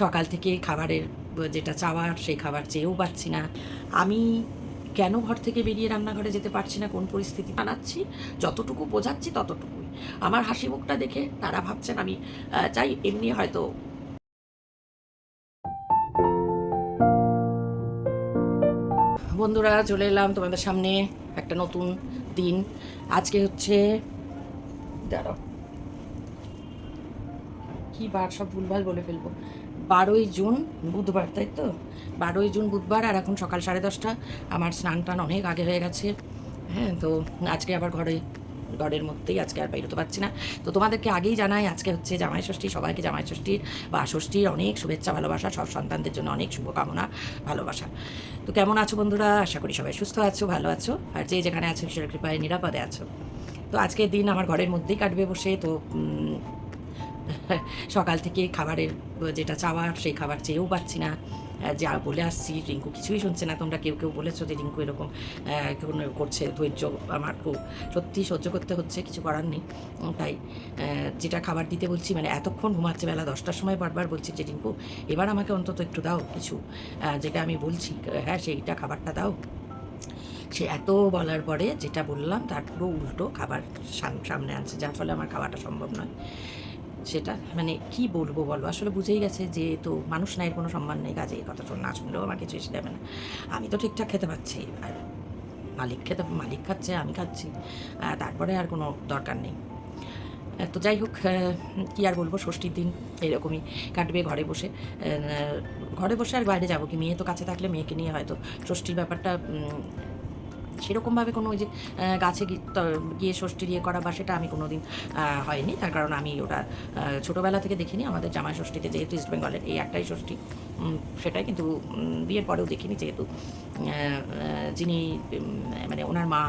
সকাল থেকে খাবারের, যেটা চাওয়ার, সেই খাবার চেয়েও পাচ্ছি না। আমি কেন ঘর থেকে বেরিয়ে রান্নাঘরে যেতে পারছি না? কোন পরিস্থিতি বানাচ্ছি যতটুকু বোঝাচ্ছি ততটুকুই। আমার হাসি মুখটা দেখে তারা ভাবছেন আমি চাই এমনি হয়তো বন্ধুরা, চলে এলাম তোমাদের সামনে একটা নতুন দিন। আজকে হচ্ছে, দাঁড়াও। কি বার সব ভুলভাল বলে ফেলব। বারোই জুন, বুধবার, তাই তো? বারোই জুন, বুধবার, আর এখন সকাল সাড়ে দশটা। আমার স্নান টান অনেক আগে হয়ে গেছে। হ্যাঁ তো আজকে আবার ঘরে, ঘরের মধ্যেই আজকে আর বেরোতে পারছি না। তো তোমাদেরকে আগেই জানাই, আজকে হচ্ছে জামাই ষষ্ঠী, সবাইকে জামাই ষষ্ঠীর বা ষষ্ঠীর অনেক শুভেচ্ছা, ভালোবাসা, সব সন্তানদের জন্য অনেক শুভকামনা, ভালোবাসা। তো কেমন আছো বন্ধুরা? আশা করি সবাই সুস্থ আছো, ভালো আছো, আর যে যেখানে আছো, ঈশ্বরের কৃপায় নিরাপদে আছো। তো আজকের দিন আমার ঘরের মধ্যেই কাটবে বসে। তো সকাল থেকে খাবারের যেটা চাওয়ার, সেই খাবার চেয়েও পাচ্ছি না। যা বলে আসছি, রিঙ্কু কিছুই শুনছে না। তোমরা কেউ কেউ বলেছ যে রিঙ্কু এরকম করছে ধৈর্য। আমার খুব সত্যি সহ্য করতে হচ্ছে, কিছু করার নেই। তাই যেটা খাবার দিতে বলছি মানে এতক্ষণ ঘুমাচ্ছে বেলা দশটার সময় বারবার বলছি যে, রিঙ্কু, এবার আমাকে অন্তত একটু দাও কিছু। যেটা আমি বলছি হ্যাঁ সেইটা খাবারটা দাও। সে এত বলার পরে যেটা বললাম, তার পুরো উল্টো খাবার সাম- সামনে আনছে। যার ফলে আমার খাওয়াটা সম্ভব নয়। সেটা মানে কি বলব বলো? আসলে বুঝেই গেছে যে তো মানুষ নাই কোনো সম্মান নেই কাজে এই কথা না শুনলেও আমার কিছু এসে দেবে না। আমি তো ঠিকঠাক খেতে পাচ্ছি, আর মালিক খেতে, মালিক খাচ্ছে, আমি খাচ্ছি তারপরে আর কোনো দরকার নেই। তো যাই হোক কি আর বলব, ষষ্ঠীর দিন এরকমই কাটবে ঘরে বসে। ঘরে বসে আর বাইরে যাব কি? মেয়ে তো কাছে থাকলে মেয়েকে নিয়ে হয়তো ষষ্ঠীর ব্যাপারটা সেরকমভাবে কোনো ওই যে গাছে গিয়ে ষষ্ঠীর ইয়ে করা বা সেটা আমি কোনো দিন হয়নি। তার কারণ আমি ওটা ছোটোবেলা থেকে দেখিনি। আমাদের জামাই ষষ্ঠীতে যেহেতু ইস্ট বেঙ্গলের এই একটাই ষষ্ঠী সেটাই কিন্তু বিয়ের পরেও দেখিনি যেহেতু। যিনি মানে ওনার মা,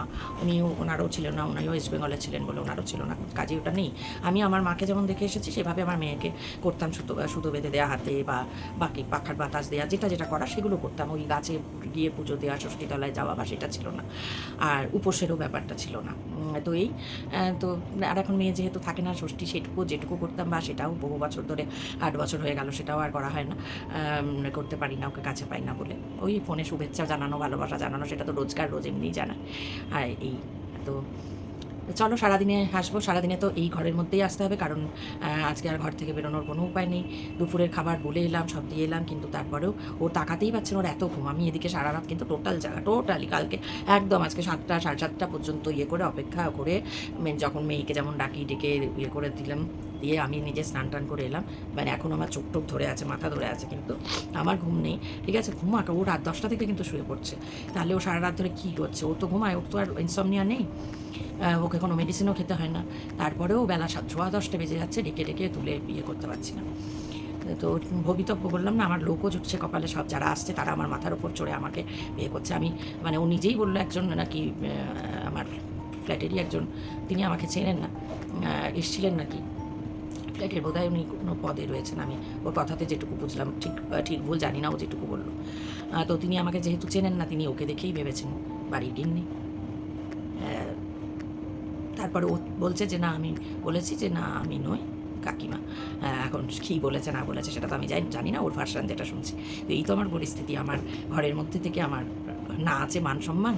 উনিও ওনারও ছিলেন না, উনিও ওয়েস্ট বেঙ্গলে ছিলেন বলে ওনারও ছিল না, কাজে ওটা নেই। আমি আমার মাকে যেমন দেখে এসেছি, সেভাবে আমার মেয়েকে করতাম সুতো সুতো বেঁধে দেওয়া হাতে বা বাকি পাখার বাতাস দেওয়া যেটা যেটা করা সেগুলো করতাম। ওই গাছে গিয়ে পুজো দেওয়া ষষ্ঠী তলায় যাওয়া বা সেটা ছিল না। আর উপোসেরও ব্যাপারটা ছিল না। তো এই তো আর এখন মেয়ে যেহেতু থাকে না, ষষ্ঠী সেটুকু, যেটুকু করতাম বা সেটাও বহু বছর ধরে আট বছর হয়ে গেল, সেটাও আর করা হয় না। করতে পারি না, ওকে কাছে পাই না বলে। ওই ফোনে শুভেচ্ছা জানানো, ভালোবাসা জানানো, সেটা তো রোজগার রোজ এমনিই জানায় আর এই, তো চলো, সারাদিনে আসব সারাদিনে তো এই ঘরের মধ্যেই আসতে হবে, কারণ আজকে আর ঘর থেকে বেরোনোর কোনো উপায় নেই। দুপুরের খাবার বলে এলাম, সব দিয়ে এলাম, কিন্তু তারপরেও ও তাকাতেই পারছেন ওর এত ঘুম। আমি এদিকে সারা রাত কিন্তু টোটাল জায়গা টোটালি কালকে, একদম আজকে সাতটা, সাড়ে সাতটা পর্যন্ত ইয়ে করে, অপেক্ষা করে যখন মেয়েকে যেমন ডাকি, ডেকে ইয়ে করে দিলাম। দিয়ে আমি নিজে স্নান টান করে এলাম। মানে এখন আমার চোখ টোক ধরে আছে, মাথা ধরে আছে কিন্তু আমার ঘুম নেই। ঠিক আছে? ঘুমাক, ও রাত দশটা থেকে কিন্তু শুয়ে পড়ছে। তাহলে ও সারা রাত ধরে কী করছে? ও তো ঘুমায়, ওর তো আর ইনসমনিয়া নেই। ওকে কোনো মেডিসিনও খেতে হয় না। তারপরেও বেলা সাত, সোয়া দশটা বেজে যাচ্ছে, ডেকে ডেকে তুলে বিয়ে করতে পারছি না। তো ভবিতব্য বললাম না, আমার লোকও জুটছে কপালে, সব যারা আসছে তারা আমার মাথার উপর চড়ে আমাকে বিয়ে করছে। আমি মানে ও নিজেই বলল একজন নাকি আমার ফ্ল্যাটেরই একজন, তিনি আমাকে চেনেন না। এসছিলেন নাকি? ফ্ল্যাটের বোধহয় উনি কোনো পদে রয়েছেন, আমি ওর কথাতে যেটুকু বুঝলাম, ঠিক ঠিক ভুল জানি না ও যেটুকু বলল। তো তিনি আমাকে যেহেতু চেনেন না, তিনি ওকে দেখেই ভেবেছেন, বাড়ির গিন্নি। তারপরে ও বলছে যে, না, আমি বলেছি যে, না, আমি নই কাকিমা। এখন কী বলেছে, না বলেছে, সেটা তো আমি জানি জানি না, ওর ভার্সান যেটা শুনছি। তো এই তো আমার পরিস্থিতি, আমার ঘরের মধ্যে থেকে আমার না আছে মান সম্মান,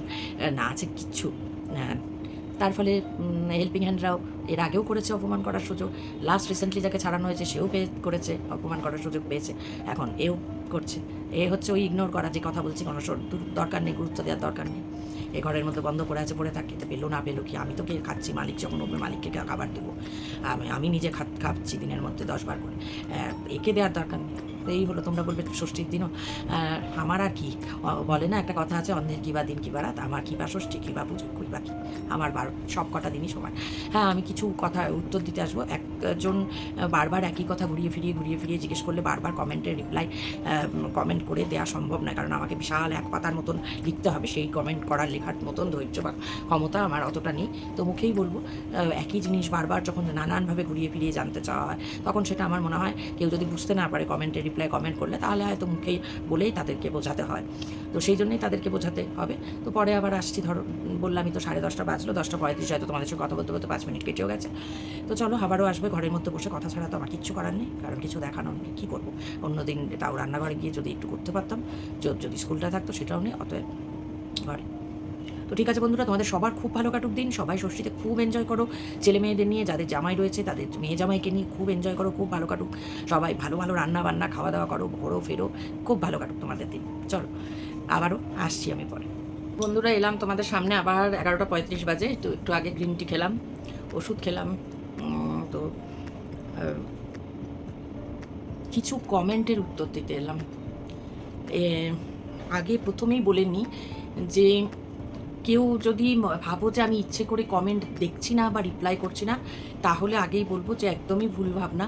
না আছে কিচ্ছু। তার ফলে হেল্পিং হ্যান্ডরাও এর আগেও করেছে অপমান করার সুযোগ। লাস্ট রিসেন্টলি যাকে ছাড়ানো হয়েছে, সেও পেয়ে করেছে, অপমান করার সুযোগ পেয়েছে। এখন এও করছে। এ হচ্ছে ওই ইগনোর করা যে কথা বলছি, কোনো দরকার নেই, গুরুত্ব দেওয়ার দরকার নেই। এ ঘরের মধ্যে বন্ধ করে আছে, পড়ে থাকতে পেল না পেল কি, আমি তো কে খাচ্ছি, মালিক যখন ওপরে মালিককে খাবার দেবো। আমি আমি নিজে খাচ্ছি দিনের মধ্যে দশবার করে। একে দেওয়ার দরকার নেই। তো এই হলো, তোমরা বলবে ষষ্ঠীর দিনও। আমার আর কি? বলে না, একটা কথা আছে, অন্যের কী বা দিন কী বা রাত, আমার কী বা ষষ্ঠী, কী বা পুজো, কী বা কী? আমার বার, সব কটা দিনই সমান। হ্যাঁ আমি কিছু কথা, উত্তর দিতে আসব। একজন বারবার একই কথা ঘুরিয়ে ফিরিয়ে ঘুরিয়ে ফিরিয়ে জিজ্ঞেস করলে বারবার কমেন্টের রিপ্লাই কমেন্ট করে দেওয়া সম্ভব নয়। কারণ আমাকে বিশাল এক পাতার মতন লিখতে হবে। সেই কমেন্ট করার লেখার মতন ধৈর্য বা ক্ষমতা আমার অতটা নেই। তো মুখেই বলব একই জিনিস বারবার যখন নানানভাবে ঘুরিয়ে ফিরিয়ে জানতে চাওয়া হয়, তখন সেটা আমার মনে হয় কেউ যদি বুঝতে না পারে কমেন্টে রিপ্লাই কমেন্ট করলে তাহলে হয়তো মুখেই বলেই তাদেরকে বোঝাতে হয়। তো সেই জন্যই তাদেরকে বোঝাতে হবে। তো পরে আবার আসছি, ধরো, বললামই তো সাড়ে দশটা বাজলো, দশটা পঁয়ত্রিশ হয়তো তোমাদের সঙ্গে কথা বলতে বলতে পাঁচ মিনিট কেটেও গেছে। তো চলো আবারও আসবে ঘরের মধ্যে বসে, কথা ছাড়া তো আমার কিচ্ছু করার নেই। কারণ কিছু দেখানোর নেই, কী করব? অন্যদিন তাও রান্নাঘরে গিয়ে যদি একটু করতে পারতাম যদি স্কুলটা থাকতো সেটাও নেই, অতএব ঘরে। তো ঠিক আছে বন্ধুরা, তোমাদের সবার খুব ভালো কাটুক দিন, সবাই ষষ্ঠীতে খুব এনজয় করো। ছেলে মেয়েদের নিয়ে যাদের জামাই রয়েছে, তাদের মেয়ে জামাইকে নিয়ে খুব এনজয় করো, খুব ভালো কাটুক। সবাই ভালো ভালো রান্না বান্না খাওয়া দাওয়া করো, ঘোরো, ফেরো, খুব ভালো কাটুক তোমাদের দিন। চলো, আবারও আসছি আমি পরে। বন্ধুরা, এলাম তোমাদের সামনে আবার এগারোটা পঁয়ত্রিশ বাজে তো একটু আগে গ্রিন টি খেলাম, ওষুধ খেলাম তো কিছু কমেন্টের উত্তর দিতে এলাম। আগে প্রথমেই বলে নিই যে কেউ যদি ভাবো যে আমি ইচ্ছে করে কমেন্ট দেখছি না বা রিপ্লাই করছি না, তাহলে আগেই বলব যে একদমই ভুল ভাবনা।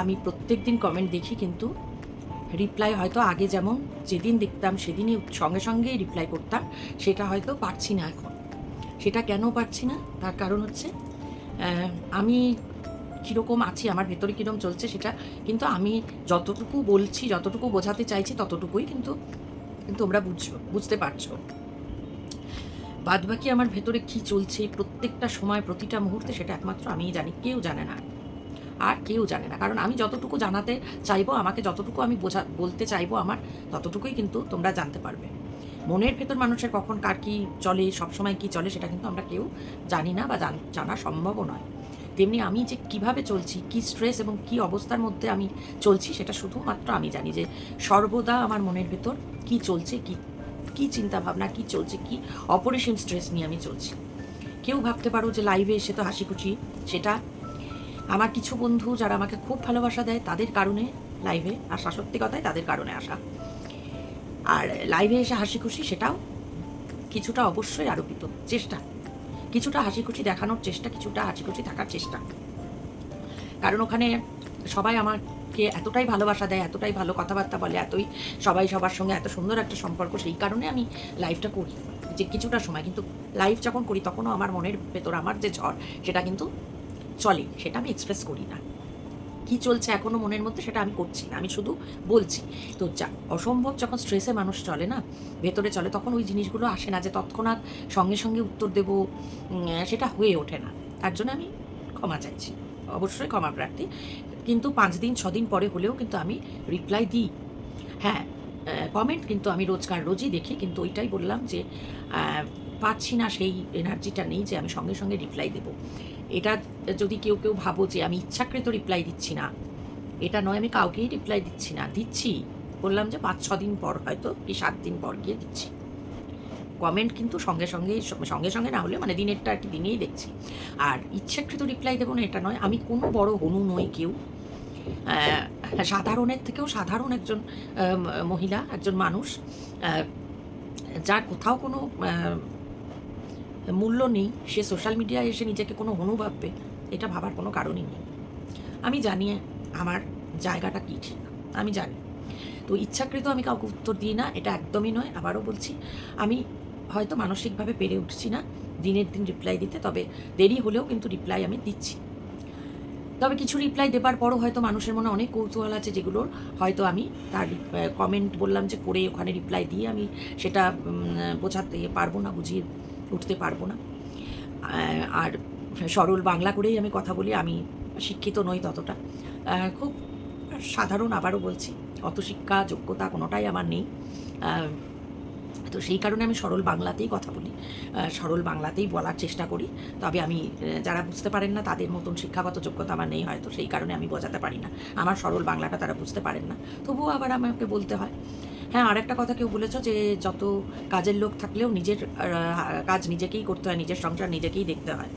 আমি প্রত্যেক দিন কমেন্ট দেখি কিন্তু রিপ্লাই হয়তো আগে যেমন যেদিন দেখতাম সেদিনই সঙ্গে সঙ্গেই রিপ্লাই করতাম, সেটা হয়তো পারছি না এখন। সেটা কেন পারছি না? তার কারণ হচ্ছে আমি কীরকম আছি, আমার ভেতরে কীরকম চলছে সেটা কিন্তু আমি যতটুকু বলছি, যতটুকু বোঝাতে চাইছি ততটুকুই কিন্তু তোমরা বুঝছ, বুঝতে পারছ। বাদবাকি আমার ভেতরে কি চলছে, প্রত্যেকটা সময়, প্রতিটা মুহূর্তে সেটা একমাত্র আমিই জানি, কেউ জানে না। আর কেউ জানে না, কারণ আমি যতটুকু জানাতে চাইব, আমাকে যতটুকু আমি বোঝা, বলতে চাইব আমার, ততটুকুই কিন্তু তোমরা জানতে পারবে। মনের ভেতর মানুষের কখন কার কী চলে, সবসময় কি চলে, সেটা কিন্তু আমরা কেউ জানি না বা জান- জানা সম্ভবও নয়। তেমনি আমি যে কীভাবে চলছি, কি স্ট্রেস এবং কি অবস্থার মধ্যে আমি চলছি, সেটা শুধুমাত্র আমি জানি যে সর্বদা আমার মনের ভেতর কি চলছে, কি কি চিন্তা ভাবনা কি চলছে, কি অপরিসীম স্ট্রেস নিয়ে আমি চলছি। কেউ ভাবতে পারো যে লাইভে এসে তো হাসি খুশি সেটা। আমার কিছু বন্ধু যারা আমাকে খুব ভালোবাসা দেয়, তাদের কারণে লাইভে আসা সত্যি কথাই তাদের কারণে আসা। আর লাইভে এসে হাসি খুশি সেটাও কিছুটা অবশ্যই আরোপিত, চেষ্টা। কিছুটা হাসি খুশি দেখানোর চেষ্টা, কিছুটা হাসি খুশি থাকার চেষ্টা। কারণ ওখানে সবাই আমাকে এতটাই ভালোবাসা দেয়, এতটাই ভালো কথাবার্তা বলে, এতই সবাই সবার সঙ্গে এত সুন্দর একটা সম্পর্ক, সেই কারণে আমি লাইভটা করি। যে কিছুটা সময়, কিন্তু লাইভ যখন করি, তখনও আমার মনের ভেতর, আমার যে ঝড়, সেটা কিন্তু চলে, সেটা আমি এক্সপ্রেস করি না। কি চলছে এখনও মনের মধ্যে, সেটা আমি করছি না, আমি শুধু বলছি। তো যা, অসম্ভব যখন স্ট্রেসে মানুষ চলে না, ভেতরে চলে, তখন ওই জিনিসগুলো আসে না যে তৎক্ষণাৎ সঙ্গে সঙ্গে উত্তর দেব সেটা হয়ে ওঠে না। তার জন্য আমি ক্ষমা চাইছি। অবশ্যই ক্ষমা প্রার্থী। কিন্তু পাঁচ দিন, ছ দিন পরে হলেও কিন্তু আমি রিপ্লাই দিই। হ্যাঁ কমেন্ট কিন্তু আমি রোজকার রোজই দেখি, কিন্তু ওইটাই বললাম যে পাচ্ছি না সেই এনার্জিটা নেই যে আমি সঙ্গে সঙ্গে রিপ্লাই দেবো। এটা যদি কেউ কেউ ভাবো যে আমি ইচ্ছাকৃত রিপ্লাই দিচ্ছি না, এটা নয় আমি কাউকেই রিপ্লাই দিচ্ছি না, দিচ্ছি। বললাম যে পাঁচ, ছ দিন পর হয়তো কি সাত দিন পর গিয়ে দিচ্ছি। কমেন্ট কিন্তু সঙ্গে সঙ্গে সঙ্গে সঙ্গে না হলে মানে দিনেরটা আর কি দিনেই দেখছি। আর ইচ্ছাকৃত রিপ্লাই দেবো না, এটা নয়। আমি কোনো বড় হনু নই কেউ। সাধারণের থেকেও সাধারণ একজন মহিলা, একজন মানুষ যার কোথাও কোনো মূল্য নেই, সে সোশ্যাল মিডিয়ায় এসে নিজেকে কোনো হনু ভাববে, এটা ভাবার কোনো কারণই নেই। আমি জানি আমার জায়গাটা কী ঠিক, আমি জানি। তো ইচ্ছাকৃত আমি কাউকে উত্তর দিই না, এটা একদমই নয়, আবারও বলছি, আমি হয়তো মানসিকভাবে পেরে উঠছি না, দিনের দিন রিপ্লাই দিতে, তবে দেরি হলেও কিন্তু রিপ্লাই আমি দিচ্ছি। তবে কিছু রিপ্লাই দেবার পরও হয়তো মানুষের মনে অনেক কৌতূহল আছে যেগুলোর হয়তো আমি তার কমেন্ট বললাম যে করে ওখানে রিপ্লাই দিয়ে আমি সেটা বোঝাতে পারব না, বুঝিয়ে উঠতে পারব না। আর সরল বাংলা করেই আমি কথা বলি, আমি শিক্ষিত নই ততটা। খুব সাধারণ আবারও বলছি, অত শিক্ষা, যোগ্যতা কোনোটাই আমার নেই। তো সেই কারণে আমি সরল বাংলাতেই কথা বলি। সরল বাংলাতেই বলার চেষ্টা করি। তবে আমি যারা বুঝতে পারেন না, তাদের মতন শিক্ষাগত যোগ্যতা আমার নেই হয়তো, সেই কারণে আমি বোঝাতে পারি না। আমার সরল বাংলাটা তারা বুঝতে পারেন না। তবুও আবার আমাকে বলতে হয়। হ্যাঁ আর একটা কথা কেউ বলেছ যে, যত কাজের লোক থাকলেও নিজের কাজ নিজেকেই করতে হয়, নিজের সংসার নিজেকেই দেখতে হয়।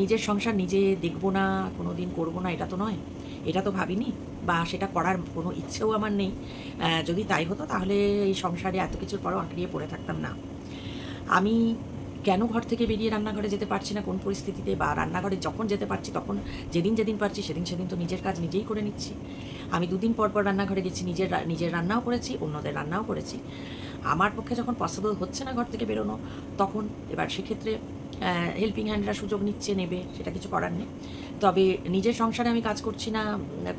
নিজের সংসার নিজে দেখব না কোনো দিন করব না, এটা তো নয়। এটা তো ভাবিনি? বা সেটা করার কোনো ইচ্ছেও আমার নেই। যদি তাই হতো তাহলে এই সংসারে এত কিছুর পরও আঁকড়িয়ে পড়ে থাকতাম না। আমি কেন ঘর থেকে বেরিয়ে রান্নাঘরে যেতে পারছি না, কোন পরিস্থিতিতে বা রান্নাঘরে যখন যেতে পারছি তখন যেদিন যেদিন পারছি সেদিন সেদিন তো নিজের কাজ নিজেই করে নিচ্ছি। আমি দুদিন পর পর রান্নাঘরে গেছি, নিজের নিজের রান্নাও করেছি, অন্যদের রান্নাও করেছি। আমার পক্ষে যখন পসিবল হচ্ছে না ঘর থেকে বেরোনো, তখন এবার সেক্ষেত্রে হেল্পিং হ্যান্ডরা সুযোগ নিচ্ছে, নেবে, সেটা কিছু করার নেই। তবে নিজের সংসারে আমি কাজ করছি না,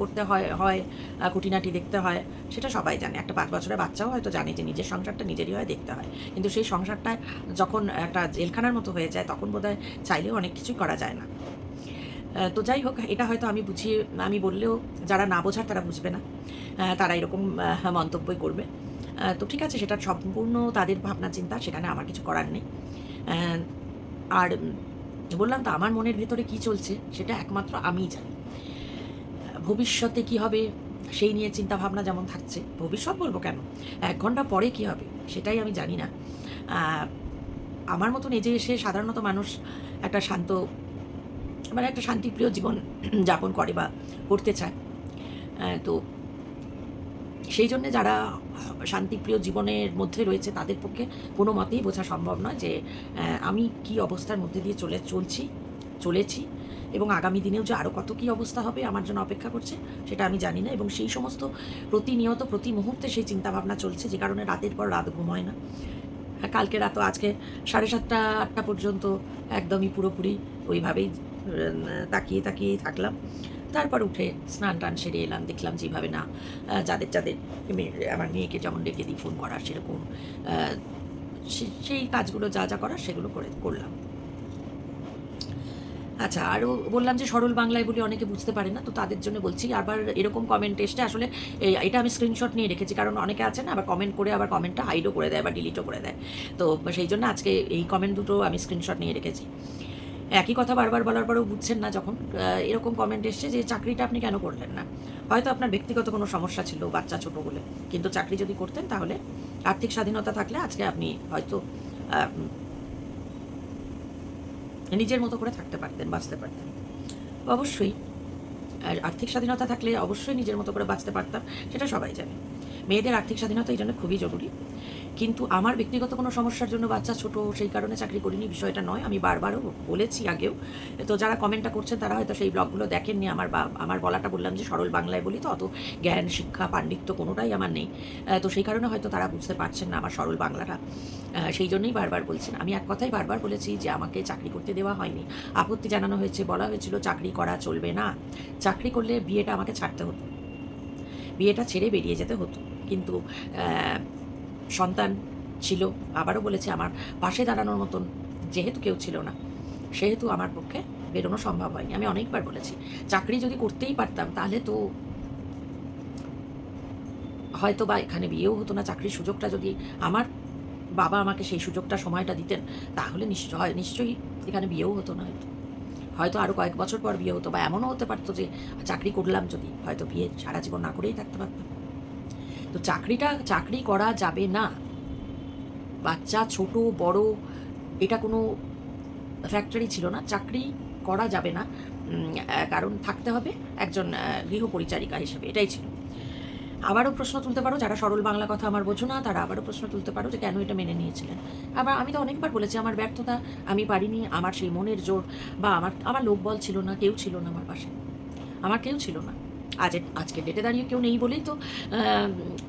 করতে হয় হয় খুঁটিনাটি দেখতে হয়, সেটা সবাই জানে। একটা পাঁচ বছরের বাচ্চাও হয়তো জানে যে নিজের সংসারটা নিজেরই হয়, দেখতে হয়। কিন্তু সেই সংসারটা যখন একটা জেলখানার মতো হয়ে যায়, তখন বোধহয় চাইলেও অনেক কিছুই করা যায় না। তো যাই হোক, এটা হয়তো আমি বুঝিয়ে, আমি বললেও যারা না বোঝার তারা বুঝবে না। তারা এরকম মন্তব্যই করবে। তো ঠিক আছে, সেটা সম্পূর্ণ তাদের ভাবনা চিন্তা সেখানে আমার কিছু করার নেই। আর বললাম তো আমার মনের ভেতরে কি চলছে, সেটা একমাত্র আমিই জানি। ভবিষ্যতে কি হবে, সেই নিয়ে চিন্তা ভাবনা যেমন থাকছে, ভবিষ্যৎ বলব কেন? এক ঘণ্টা পরে কি হবে, সেটাই আমি জানি না। আমার মতন এজে এসে সাধারণত মানুষ একটা শান্ত মানে একটা শান্তিপ্রিয় জীবন যাপন করে বা করতে চায়। তো সেই জন্যে যারা শান্তিপ্রিয় জীবনের মধ্যে রয়েছে তাদের পক্ষে কোনো মতেই বোঝা সম্ভব নয় যে আমি কি অবস্থার মধ্যে দিয়ে চলে চলছি চলেছি এবং আগামী দিনেও যে আরও কত কী অবস্থা হবে আমার জন্য অপেক্ষা করছে সেটা আমি জানি না এবং সেই সমস্ত প্রতিনিয়ত প্রতি মুহূর্তে সেই চিন্তাভাবনা চলছে যে কারণে রাতের পর রাত ঘুম হয় না। হ্যাঁ, কালকে রাতও আজকে সাড়ে সাতটা আটটা পর্যন্ত একদমই পুরোপুরি ওইভাবেই তাকিয়ে তাকিয়েই থাকলাম। তারপর উঠে স্নান টান সেরে এলাম, দেখলাম যেভাবে না যাদের যাদের আমার মেয়েকে যেমন ডেকে দিই ফোন করার সেরকম সেই কাজগুলো যা যা করার সেগুলো করে, করলাম। আচ্ছা আরও বললাম যে সরল বাংলায় বলে অনেকে বুঝতে পারে না, তো তাদের জন্য বলছি, আবার এরকম কমেন্ট এসছে, আসলে এটা আমি স্ক্রিনশট নিয়ে রেখেছি, কারণ অনেকে আছে না, আবার কমেন্ট করে, আবার কমেন্টটা হাইডও করে দেয়, বা ডিলিটও করে দেয়। তো সেই জন্য আজকে এই কমেন্ট দুটো আমি স্ক্রিনশট নিয়ে রেখেছি। একই কথা বারবার বলার পরেও বুঝছেন না যখন এরকম কমেন্ট এসছে যে চাকরিটা আপনি কেন করলেন না? হয়তো আপনার ব্যক্তিগত কোনো সমস্যা ছিল, বাচ্চা ছোট বলে। কিন্তু চাকরি যদি করতেন তাহলে আর্থিক স্বাধীনতা থাকলে আজকে আপনি হয়তো নিজের মতো করে থাকতে পারতেন, বাঁচতে পারতেন। অবশ্যই, আর আর্থিক স্বাধীনতা থাকলে অবশ্যই নিজের মতো করে বাঁচতে পারতাম, সেটা সবাই জানে। মেয়েদের আর্থিক স্বাধীনতা এই জন্য খুবই জরুরি। কিন্তু আমার ব্যক্তিগত কোনো সমস্যার জন্য বাচ্চা ছোট, সেই কারণে চাকরি করিনি, বিষয়টা নয়, আমি বারবারও বলেছি আগেও। তো যারা কমেন্টটা করছেন, তারা হয়তো সেই ব্লগগুলো দেখেননি, আমার বা, আমার বলাটা বললাম যে সরল বাংলায় বলি তো, অত জ্ঞান, শিক্ষা, পাণ্ডিত্য কোনোটাই আমার নেই। তো সেই কারণে হয়তো তারা বুঝতে পারছেন না আমার সরল বাংলাটা। সেই জন্যই বারবার বলছেন। আমি এক কথাই বারবার বলেছি যে আমাকে চাকরি করতে দেওয়া হয়নি। আপত্তি জানানো হয়েছে, বলা হয়েছিল চাকরি করা চলবে না। চাকরি করলে বিয়েটা আমাকে ছাড়তে হতো। বিয়েটা ছেড়ে বেরিয়ে যেতে হতো। কিন্তু সন্তান ছিল, আবারও বলেছে আমার পাশে দাঁড়ানোর মতন যেহেতু কেউ ছিল না, সেহেতু আমার পক্ষে বেরোনো সম্ভব হয়নি। আমি অনেকবার বলেছি, চাকরি যদি করতেই পারতাম তাহলে তো হয়তো বা এখানে বিয়েও হতো না, চাকরির সুযোগটা যদি আমার বাবা আমাকে সেই সুযোগটা, সময়টা দিতেন তাহলে নিশ্চয়, নিশ্চয়ই এখানে বিয়েও হতো না হয়তো। হয়তো আরও কয়েক বছর পর বিয়ে হতো বা এমনও হতে পারতো যে চাকরি করলাম যদি, হয়তো বিয়ে সারা জীবন না করেই থাকতে পারতাম। তো চাকরিটা, চাকরি করা যাবে না। বাচ্চা, ছোট, বড়, এটা কোনো ফ্যাক্টরি ছিল না। চাকরি করা যাবে না। কারণ থাকতে হবে একজন গৃহপরিচারিকা হিসেবে, এটাই ছিল। আবারও প্রশ্ন তুলতে পারো, যারা সরল বাংলা কথা আমার বোঝো না, তারা আবারও প্রশ্ন তুলতে পারো যে কেন এটা মেনে নিয়েছিলেন। আবার আমি তো অনেকবার বলেছি, আমার ব্যর্থতা আমি পারিনি, আমার সেই মনের জোর বা আমার আমার লোকবল ছিল না, কেউ ছিল না আমার পাশে। আমার কেউ ছিল না। আজ আজকের ডেটে দাঁড়িয়ে কেউ নেই বলেই তো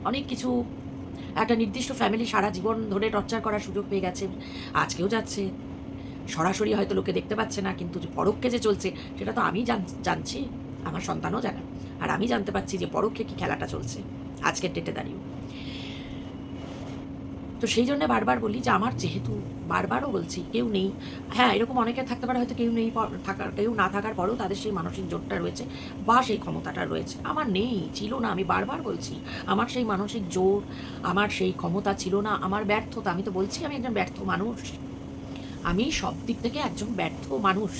অনেক কিছু, একটা নির্দিষ্ট ফ্যামিলি সারা জীবন ধরে টর্চার করার সুযোগ পেয়ে গেছে, আজকেও যাচ্ছে। সরাসরি হয়তো লোকে দেখতে পাচ্ছে না, কিন্তু যে পরোক্ষে যে চলছে, সেটা তো আমি জান- জানছি, আমার সন্তানও জানে। আর আমি জানতে পারছি যে পরোক্ষে কি খেলাটা চলছে, আজকের ডেটে দাঁড়িয়েও। তো সেই জন্য বারবার বলি যে, আমার যেহেতু বারবারও বলছি, কেউ নেই। হ্যাঁ এরকম অনেকে থাকতে পারে, হয়তো কেউ নেই থাকার, কেউ না থাকার পরেও তাদের সেই মানসিক জোরটা রয়েছে বা সেই ক্ষমতাটা রয়েছে। আমার নেই, ছিল না, আমি বারবার বলছি, আমার সেই মানসিক জোর, আমার সেই ক্ষমতা ছিল না, আমার ব্যর্থতা, আমি তো বলছি আমি একজন ব্যর্থ মানুষ। আমি সব দিক থেকে একজন ব্যর্থ মানুষ।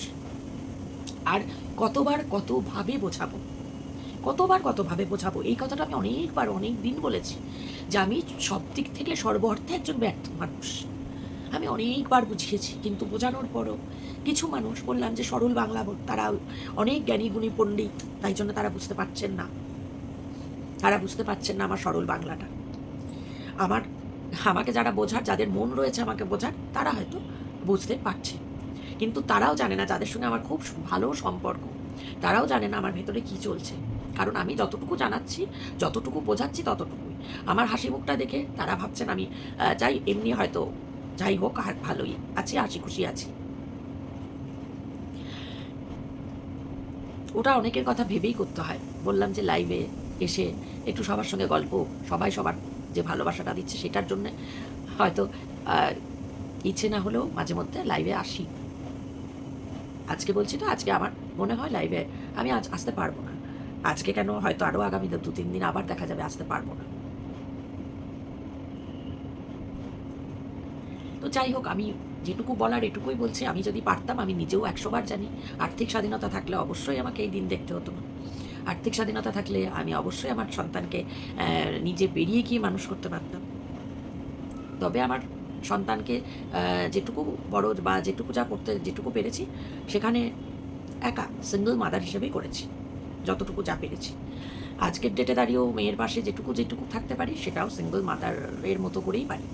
আর কতবার কতভাবে বোঝাবো? কতবার কতভাবে বোঝাবো? এই কথাটা আমি অনেকবার অনেক দিন বলেছি যে আমি সব দিক থেকে সর্বঅর্থে একজন ব্যর্থ মানুষ। আমি অনেকবার বুঝিয়েছি, কিন্তু বোঝানোর পরও কিছু মানুষ বললাম যে সরল বল- তারা অনেক জ্ঞানী, গুণী পণ্ডিত, তাই জন্য তারা বুঝতে পারছেন না। তারা বুঝতে পারছেন না আমার সরল বাংলাটা। আমার, আমাকে যারা বোঝার, যাদের মন রয়েছে আমাকে বোঝার, তারা হয়তো বুঝতে পারছে। কিন্তু তারাও জানে না যাদের সঙ্গে আমার খুব ভালো সম্পর্ক। তারাও জানে না আমার ভেতরে কি চলছে। কারণ আমি যতটুকু জানাচ্ছি, যতটুকু বোঝাচ্ছি ততটুকুই। আমার হাসি মুখটা দেখে তারা ভাবছেন আমি যাই, এমনি হয়তো যাই হোক ভালোই আছি, হাসি খুশি আছি। ওটা অনেকের কথা ভেবেই করতে হয়। বললাম যে লাইভে এসে একটু সবার সঙ্গে গল্প, সবাই সবার যে ভালোবাসাটা দিচ্ছে সেটার জন্য। হয়তো ইচ্ছে না হলেও মাঝে মধ্যে লাইভে আসি। আজকে বলছি তো আজকে আমার মনে হয় লাইভে আমি আজ আসতে পারব না। আজকে কেন? হয়তো আরও আগামী দু, তিন দিন আবার দেখা যাবে, আসতে পারব না। তো যাই হোক, আমি যেটুকু বলার এটুকুই বলছি। আমি যদি পারতাম, আমি নিজেও একশোবার জানি, আর্থিক স্বাধীনতা থাকলে অবশ্যই আমাকে এই দিন দেখতে হতো না। আর্থিক স্বাধীনতা থাকলে আমি অবশ্যই আমার সন্তানকে নিজে বেরিয়ে গিয়ে মানুষ করতে পারতাম। তবে আমার সন্তানকে যেটুকু বড় বা যেটুকু যা করতে, যেটুকু পেরেছি, সেখানে একা সিঙ্গল মাদার হিসেবেই করেছি। যতটুকু যা পেরেছি। আজকের ডেটে দাঁড়িয়েও মেয়ের পাশে যেটুকু যেটুকু থাকতে পারি, সেটাও সিঙ্গল মাদারের মতো করেই পারি।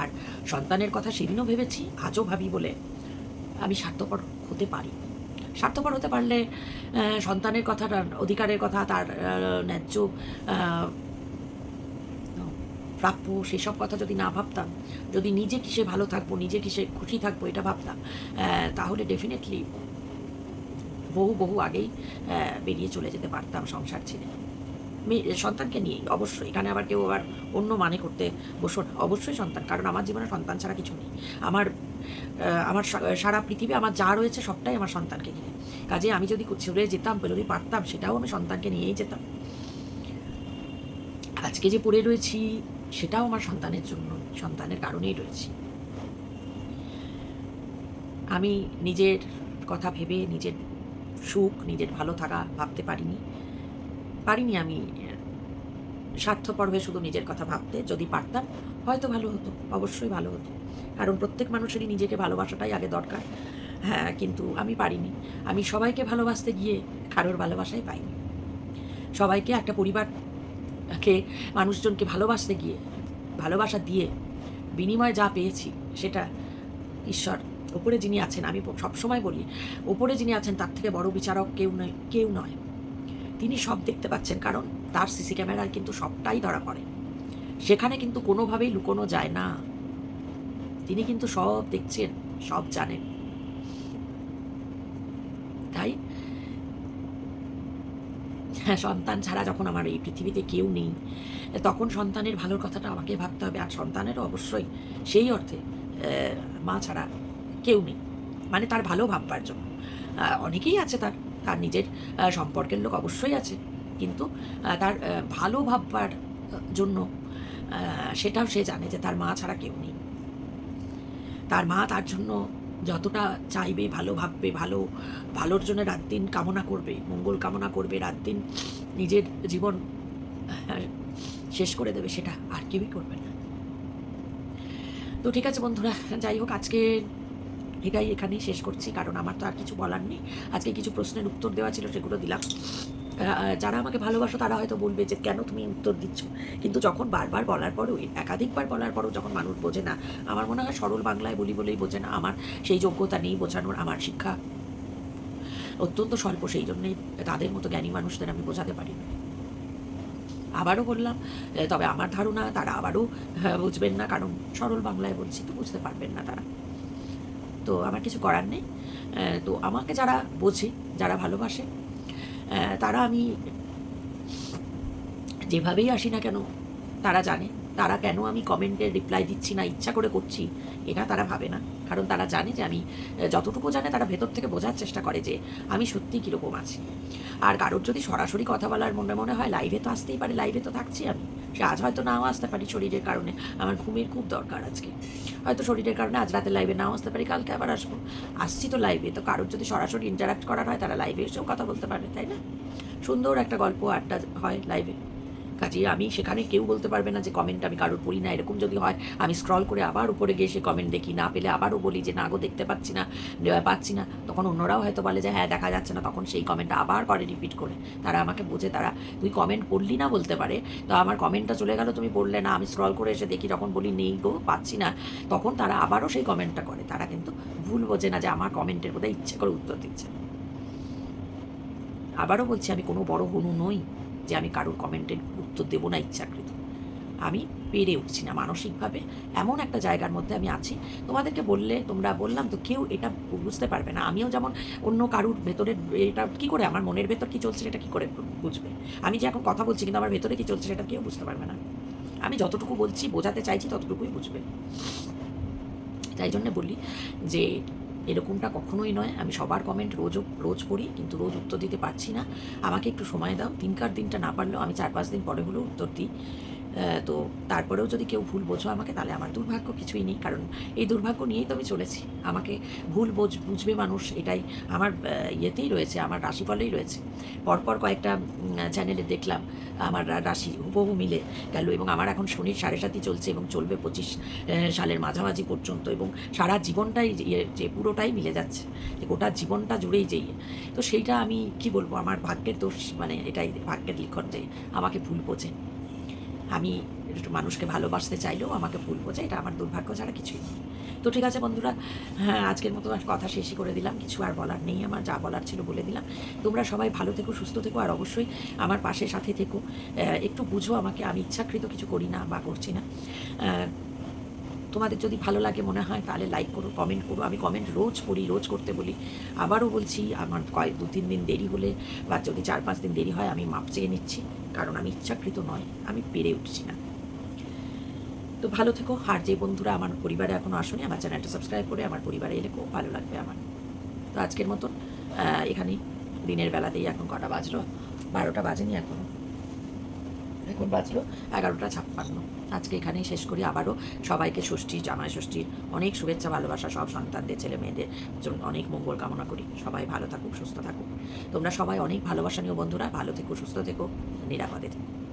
আর সন্তানের কথা সেদিনও ভেবেছি, আজও ভাবি বলে আমি স্বার্থপর হতে পারি। স্বার্থপর হতে পারলে সন্তানের কথা অধিকারের কথা, তার ন্যায্য প্রাপ্য সেসব কথা যদি না ভাবতাম, যদি নিজে কিসে ভালো থাকব, নিজে কিসে খুশি থাকব এটা ভাবতাম তাহলে ডেফিনেটলি বহু বহু আগেই বেরিয়ে চলে যেতে পারতাম সংসার ছেড়ে। মেয়ে সন্তানকে নিয়েই, অবশ্যই। এখানে আবার কেউ আবার অন্য মানে করতে বসো না। অবশ্যই সন্তান, কারণ আমার জীবনে সন্তান ছাড়া কিছু নেই। আমার আমার সারা পৃথিবী আমার যা রয়েছে সবটাই আমার সন্তানকে ঘিরে। কাজে আমি যদি চলে যেতাম যদি পারতাম, সেটাও আমি সন্তানকে নিয়েই যেতাম। আজকে যে পড়ে রয়েছি, সেটাও আমার সন্তানের জন্য, সন্তানের কারণেই রয়েছি। আমি নিজের কথা ভেবে, নিজের সুখ, নিজের ভালো থাকা ভাবতে পারিনি। পারিনি আমি, স্বার্থপর হয়ে শুধু নিজের কথা ভাবতে। যদি পারতাম, হয়তো ভালো হতো, অবশ্যই ভালো হতো। কারণ প্রত্যেক মানুষেরই নিজেকে ভালোবাসাটাই আগে দরকার। হ্যাঁ কিন্তু আমি পারিনি। আমি সবাইকে ভালোবাসতে গিয়ে কারোর ভালোবাসাই পাইনি। সবাইকে একটা পরিবারকে, মানুষজনকে ভালোবাসতে গিয়ে, ভালোবাসা দিয়ে বিনিময়ে যা পেয়েছি, সেটা ঈশ্বর ওপরে যিনি আছেন, আমি সবসময় বলি, ওপরে যিনি আছেন, তার থেকে বড় বিচারক কেউ নয় কেউ নয়। তিনি সব দেখতে পাচ্ছেন, কারণ তার সিসি ক্যামেরায় কিন্তু সবটাই ধরা পড়ে। সেখানে কিন্তু কোনোভাবেই লুকোনো যায় না। তিনি কিন্তু সব দেখছেন, সব জানেন। তাই? হ্যাঁ সন্তান ছাড়া যখন আমার এই পৃথিবীতে কেউ নেই, তখন সন্তানের ভালোর কথাটা আমাকে ভাবতে হবে, আর সন্তানেরও অবশ্যই সেই অর্থে মা ছাড়া কেউ নেই। মানে তার ভালো ভাববার জন্য। অনেকেই আছে তার তার নিজের সম্পর্কের লোক অবশ্যই আছে। কিন্তু তার ভালো ভাববার জন্য সেটাও সে জানে যে তার মা ছাড়া কেউ নেই। তার মা তার জন্য যতটা চাইবে, ভালো ভাববে, ভালো, ভালোর জন্য রাত দিন কামনা করবে, মঙ্গল কামনা করবে রাত দিন নিজের জীবন শেষ করে দেবে, সেটা আর কেউই করবে না। তো ঠিক আছে বন্ধুরা, যাই হোক, আজকে এটাই এখানেই শেষ করছি, কারণ আমার তো আর কিছু বলার নেই। আজকে কিছু প্রশ্নের উত্তর দেওয়া ছিল, সেগুলো দিলাম। যারা আমাকে ভালোবাসো তারা হয়তো বলবে যে কেন তুমি উত্তর দিচ্ছ? কিন্তু যখন বারবার বলার পরেও, একাধিকবার বলার পরেও যখন মানুষ বোঝে না, আমার মনে হয় সরল বাংলায় বলি বলেই বোঝে না, আমার সেই যোগ্যতা নেই বোঝানোর, আমার শিক্ষা অত্যন্ত স্বল্প, সেই জন্যই তাদের মতো জ্ঞানী মানুষদের আমি বোঝাতে পারি আবারও বললাম তবে আমার ধারণা, তারা আবারও বুঝবেন না, কারণ সরল বাংলায় বলছি তো বুঝতে পারবেন না তারা। তো আমার কিছু করার নেই। তো আমাকে যারা বোঝে, যারা ভালোবাসে তারা আমি যেভাবেই আসি না কেন, তারা জানে, তারা কেন আমি কমেন্টের রিপ্লাই দিচ্ছি না, ইচ্ছা করে করছি, এটা তারা ভাবে না। কারণ তারা জানে যে আমি যতটুকু জানে তারা ভেতর থেকে বোঝার চেষ্টা করে যে আমি সত্যি কীরকম আছি। আর কারোর যদি সরাসরি কথা বলার মনে মনে হয় লাইভে তো আসতেই পারে লাইভে তো থাকছি আমি। সে আজ হয়তো নাও আসতে পারি শরীরের কারণে। আমার ঘুমের খুব দরকার আজকে। হয়তো শরীরের কারণে আজ রাতে লাইভে নাও আসতে পারি, কালকে আবার আসব। আসছি তো লাইভে তো কারোর যদি সরাসরি ইন্টারাক্ট করার হয়, তারা লাইভে এসেও কথা বলতে পারে তাই না? সুন্দর একটা গল্প, আড্ডা হয় লাইভে কাজেই আমি সেখানে কেউ বলতে পারবে না যে কমেন্ট আমি কারোর পড়ি না, এরকম যদি হয়, আমি স্ক্রল করে আবার উপরে গিয়ে সে কমেন্ট দেখি, না পেলে আবারও বলি যে না গো, দেখতে পাচ্ছি না পাচ্ছি না। তখন অন্যরাও হয়তো বলে যে হ্যাঁ দেখা যাচ্ছে না। তখন সেই কমেন্টটা আবার করে রিপিট করে। তারা আমাকে বোঝে, তারা, তুই কমেন্ট পড়লি না বলতে পারে। তো আমার কমেন্টটা চলে গেল, তুমি পড়লে না। আমি স্ক্রল করে এসে দেখি যখন বলি নেই গো, পাচ্ছি না, তখন তারা আবারও সেই কমেন্টটা করে। তারা কিন্তু ভুল বোঝে না যে আমার কমেন্টের বোধহয় ইচ্ছে করে উত্তর দিচ্ছে। আবারও বলছি, আমি কোনো বড় হনু নই। যে আমি কারোর কমেন্টের উত্তর দেবো না ইচ্ছাকৃত। আমি পেরে উঠছি না মানসিকভাবে। এমন একটা জায়গার মধ্যে আমি আছি। তোমাদেরকে বললে, তোমরা বললাম তো কেউ এটা বুঝতে পারবে না। আমিও যেমন অন্য কারুর ভেতরের এটা কী করে, আমার মনের ভেতর কী চলছে সেটা কী করে বুঝবে? আমি যে এখন কথা বলছি কিন্তু আমার ভেতরে কী চলছে সেটা কেউ বুঝতে পারবে না। আমি যতটুকু বলছি, বোঝাতে চাইছি ততটুকুই বুঝবে। তাই জন্য বলি যে এরকমটা কখনোই নয়। আমি সবার কমেন্ট রোজ রোজ পড়ি, কিন্তু রোজ উত্তর দিতে পারছি না। আমাকে একটু সময় দাও। দিনকার দিনটা না পারলেও আমি চার পাঁচ দিন পরে হলেও উত্তর দিই। তো তারপরেও যদি কেউ ভুল বোঝো আমাকে, তাহলে আমার দুর্ভাগ্য কিছুই নেই, কারণ এই দুর্ভাগ্য নিয়েই তো আমি চলেছি। আমাকে ভুল বোঝ, বুঝবে মানুষ, এটাই আমার ইয়েতেই রয়েছে, আমার রাশিফলেই রয়েছে। পরপর কয়েকটা চ্যানেলে দেখলাম, আমার রাশি হুবহু মিলে গেল এবং আমার এখন শনির সাড়ে সাতই চলছে এবং চলবে পঁচিশ সালের মাঝামাঝি পর্যন্ত এবং সারা জীবনটাই যে- ইয়ে যে পুরোটাই মিলে যাচ্ছে। যে গোটা জীবনটা জুড়েই যেই। তো সেইটা আমি কি বলব, আমার ভাগ্যের দোষ মানে এটাই ভাগ্যের লিখন যে আমাকে ভুল বোঝে। আমি একটু মানুষকে ভালোবাসতে চাইলেও আমাকে ভুল বোঝে, এটা আমার দুর্ভাগ্য ছাড়া কিছুই নেই। তো ঠিক আছে বন্ধুরা হ্যাঁ আজকের মতো আর কথা শেষই করে দিলাম, কিছু আর বলার নেই আমার, যা বলার ছিল বলে দিলাম। তোমরা সবাই ভালো থেকো, সুস্থ থেকো, আর অবশ্যই আমার পাশে সাথে থেকো। একটু বুঝো আমাকে, আমি ইচ্ছাকৃত কিছু করি না বা করছি না। তোমাদের যদি ভালো লাগে মনে হয়, তাহলে লাইক করো কমেন্ট করো। আমি কমেন্ট রোজ করি রোজ করতে বলি। আবারও বলছি, আমার কয়েক, দু, তিন দিন দেরি হলে বা যদি চার, পাঁচ দিন দেরি হয়, আমি মাপ চেয়ে নিচ্ছি। কারণ আমি ইচ্ছাকৃত নয়, আমি পেরে উঠছি না। তো ভালো থেকো। আর যে বন্ধুরা আমার পরিবারে এখনও আসেনি, আমার চ্যানেলটা সাবস্ক্রাইব করে আমার পরিবারে এলে খুব ভালো লাগবে আমার। তো আজকের মতন এখানেই দিনের বেলাতেই এখন কটা বাজলো? বারোটা বাজেনি এখনও। এখন বাজলো এগারোটা ছাপ্পান্ন। আজকে এখানেই শেষ করি। আবারও সবাইকে ষষ্ঠী, জামাই ষষ্ঠীর অনেক শুভেচ্ছা, ভালোবাসা সব সন্তানদের, ছেলে মেয়েদের জন্য অনেক মঙ্গল কামনা করি। সবাই ভালো থাকুক, সুস্থ থাকুক। তোমরা সবাই অনেক ভালোবাসা নিও বন্ধুরা। ভালো থেকো, সুস্থ থেকো। নিরাপদে থেকো।